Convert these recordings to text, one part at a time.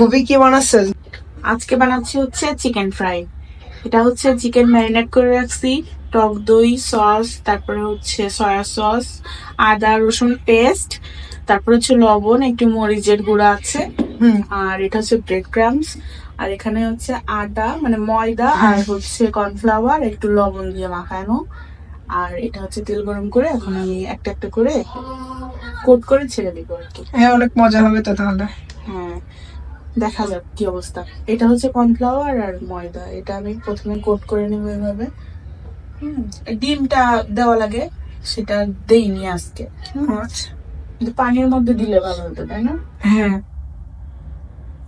ফুপি কি বানাচ্ছেন আজকে বানাচ্ছি হচ্ছে চিকেন ফ্রাই এটা হচ্ছে চিকেন ম্যারিনেট করে রাখছি। টক দই সস তারপরে হচ্ছে সয়া সস আদা রসুন পেস্ট তারপরে হচ্ছে লবণ একটু মরিচের গুঁড়া আছে। হুম। আর এটা হচ্ছে ব্রেড ক্রামস আর এখানে হচ্ছে আটা মানে ময়দা আর হচ্ছে কর্নফ্লাওয়ার একটু লবণ দিয়ে মাখানো। আর এটা হচ্ছে তেল গরম করে এখন আমি একটা একটা করে কোট করে ছেড়ে দিব আর কি। হ্যাঁ অনেক মজা হবে তো তাহলে। হ্যাঁ। দেখা যাক কি অবস্থা। এটা হচ্ছে কর্নফ্লাওয়ার আর ময়দা। এটা আমি প্রথমে কোট করে নেব এভাবে। হুম, ডিমটা দেওয়া লাগে সেটা দেইনি আজকে। আচ্ছা। পানির মধ্যে দিলে ভালো হতো তাই না? হ্যাঁ।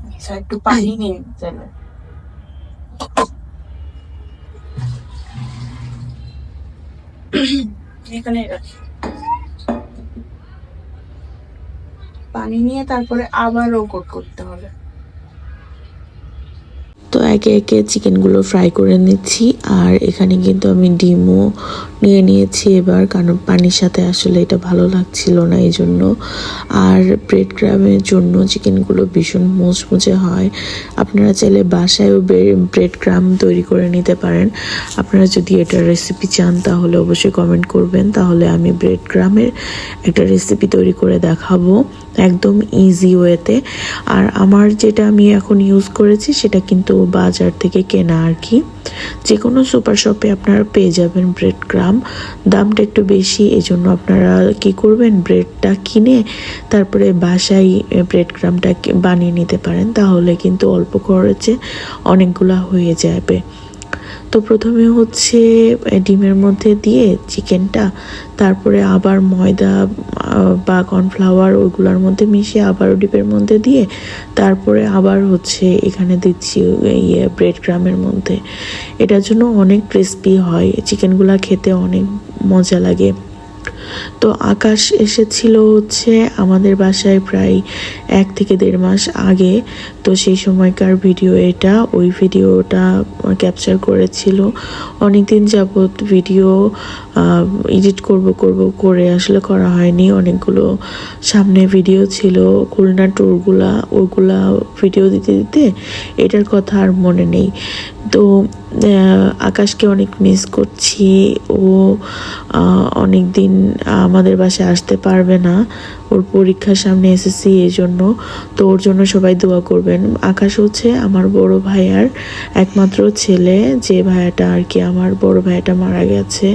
আচ্ছা একটু পানি নিয়ে তাহলে। এখানে রাখি। পানি নিয়ে তারপরে আবারও কোট করতে হবে। তো একে একে চিকেনগুলো ফ্রাই করে নিচ্ছি। আর এখানে কিন্তু আমি ডিমও নিয়ে নিয়েছি এবার, কারণ পানির সাথে আসলে এটা ভালো লাগছিল না এই জন্য আর ব্রেড ক্রামের জন্য চিকেনগুলো ভীষণ মুচমুচে হয়। আপনারা চাইলে বাসায়ও ব্রেড ক্রাম তৈরি করে নিতে পারেন। আপনারা যদি এটার রেসিপি চান, তাহলে অবশ্যই কমেন্ট করবেন। তাহলে আমি ব্রেড ক্রামের একটা রেসিপি তৈরি করে দেখাবো। একদম ইজি ওয়েতে আর আমার যেটা আমি এখন ইউজ করেছি, সেটা কিন্তু বাজার থেকে কেনা আর কি। যে কোনো সুপার শপে আপনারা পেয়ে যাবেন ব্রেড ক্রাম দামটা একটু বেশি এই জন্য আপনারা কি করবেন ব্রেডটা কিনে তারপরে বাসায় ব্রেড ক্রামটা বানিয়ে নিতে পারেন, তাহলে কিন্তু অল্প খরচে অনেকগুলা হয়ে যাবে। তো প্রথমে হচ্ছে ডিমের মধ্যে দিয়ে চিকেনটা, তারপরে আবার ময়দা বা কর্নফ্লাওয়ার ওইগুলোর মধ্যে মিশিয়ে আবারও ডিপের মধ্যে দিয়ে, তারপরে আবার হচ্ছে এখানে দিচ্ছি ইয়ে ব্রেড ক্রামের মধ্যে। এটার জন্য অনেক ক্রিস্পি হয়। চিকেনগুলো খেতে অনেক মজা লাগে। তো আকাশ এসেছিল হচ্ছে আমাদের বাসায় প্রায় এক থেকে দেড় মাস আগে। তো সেই সময়কার ভিডিও এটা, ওই ভিডিওটা ক্যাপচার করেছিল। অনেক দিন যাবৎ ভিডিও এডিট করব করব করে আসলে করা হয়নি। অনেকগুলো সামনে ভিডিও ছিল, খুলনা ট্যুরগুলা ওগুলা ভিডিও দিতে দিতে এটার কথা আর মনে নেই। তো আকাশকে অনেক মিস করছি। ও অনেক দিন আমাদের বাসায় আসতে পারবে না। ওর পরীক্ষার সামনে এসেছি এই জন্য তো ওর জন্য সবাই দোয়া করবেন। আকাশ হচ্ছে আমার বড় ভাইয়ার একমাত্র ছেলে। যে ভাইয়াটা আর কি আমার বড় ভাইয়াটা মারা গেছে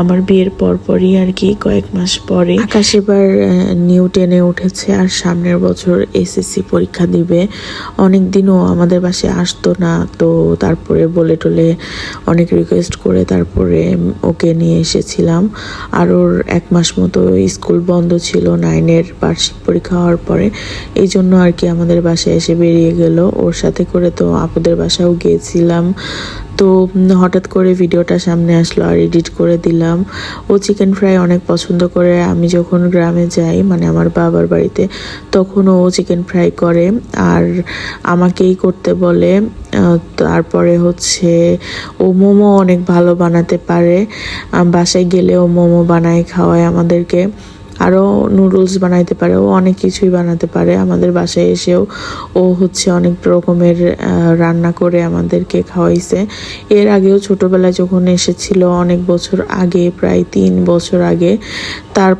আমার বিয়ের পরপরই আর কি কয়েক মাস পরে। আকাশ এবার নিউ টেনে উঠেছে আর সামনের বছর এসএসসি পরীক্ষা দিবে। অনেক দিনও আমাদের বাসায় আসতো না, তো তারপরে বলে টলে অনেক রিকোয়েস্ট করে তারপরে ওকে নিয়ে এসেছিলাম। আর ওর এক মাস মতো স্কুল বন্ধ ছিল নাইনের বার্ষিক পরীক্ষা হওয়ার পরে এই জন্য আর কি আমাদের বাসায় এসে বেরিয়ে গেল। ওর সাথে করে তো আপুদের বাসাও গিয়েছিলাম। তো হঠাৎ করে ভিডিওটা সামনে আসলো আর এডিট করে দিলাম। ও চিকেন ফ্রাই অনেক পছন্দ করে। আমি যখন গ্রামে যাই মানে আমার বাবার বাড়িতে, তখন ও চিকেন ফ্রাই করে। আর আমাকেই করতে বলে। তারপরে হচ্ছে ও মোমো অনেক ভালো বানাতে পারে। বাসায় গেলে ও মোমো বানায়, খাওয়ায় আমাদেরকে। আরও নুডলস বানাইতে পারে, ও অনেক কিছুই বানাতে পারে আমাদের বাসায় এসেও। ও হচ্ছে অনেক রকমের রান্না করে আমাদেরকে খাওয়াইছে। এর আগেও ছোটোবেলায় যখন এসেছিল, অনেক বছর আগে, প্রায় তিন বছর আগে, তার,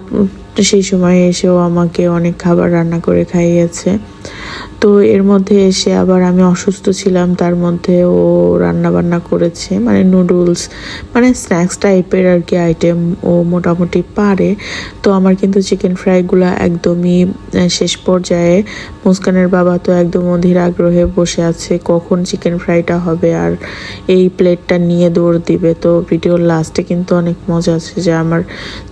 সেই সময় এসেও আমাকে অনেক খাবার রান্না করে খাইয়েছে। তো এর মধ্যে এসে আবার আমি অসুস্থ ছিলাম, তার মধ্যে ও রান্না বান্না করেছে মানে নুডলস মানে স্ন্যাক্স টাইপের আর কি আইটেম ও মোটামুটি পারে। তো আমার কিন্তু চিকেন ফ্রাইগুলো একদমই শেষ পর্যায়ে। মুস্কানের বাবা তো একদম অধীর আগ্রহে বসে আছে, কখন চিকেন ফ্রাইটা হবে আর এই প্লেটটা নিয়ে দৌড় দিবে। তো ভিডিওর লাস্টে কিন্তু অনেক মজা আছে যে আমার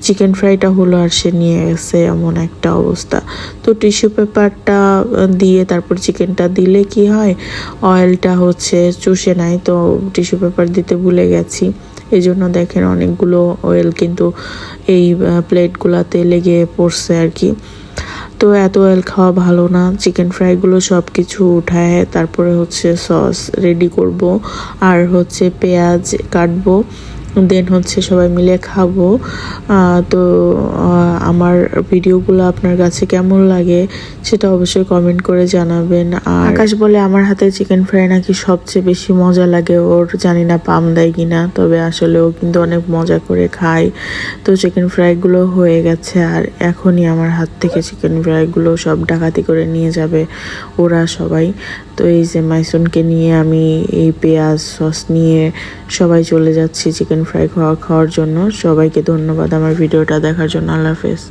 চিকেন ফ্রাইটা হলো আর সে নিয়ে গেছে এমন একটা অবস্থা। তো টিস্যু পেপারটা দিয়ে তারপর চিকেনটা দিলে কি হয়? অয়েলটা হচ্ছে চুষে নেয় তো টিস্যু পেপার দিতে ভুলে গেছি। এই জন্য দেখেন অনেকগুলো অয়েল কিন্তু এই প্লেটগুলোতে লেগে পড়ছে আর কি। তো এত অয়েল খাওয়া ভালো না। চিকেন ফ্রাইগুলো সব কিছু উঠায়, তারপরে হচ্ছে সস রেডি করব। আর হচ্ছে পেঁয়াজ কাটবো। দেন হচ্ছে সবাই মিলে খাব। তো আমার ভিডিওগুলো আপনার কাছে কেমন লাগে সেটা অবশ্যই কমেন্ট করে জানাবেন। আকাশ বলে, আমার হাতে চিকেন ফ্রাই নাকি সবচেয়ে বেশি মজা লাগে? ওর জানি না পাম দেয় কিনা, তবে আসলে ও কিন্তু অনেক মজা করে খায়। তো চিকেন ফ্রাইগুলো হয়ে গেছে, আর এখনই আমার হাত থেকে চিকেন ফ্রাইগুলো সব ডাকাতি করে নিয়ে যাবে ওরা সবাই। তো এই যে মাইসুনকে নিয়ে আমি এই পেঁয়াজ সস নিয়ে সবাই চলে যাচ্ছি চিকেন ফ্রাই খাওয়া খাওয়ার জন্য সবাইকে ধন্যবাদ আমার ভিডিওটা দেখার জন্য। আল্লাহ হাফেজ।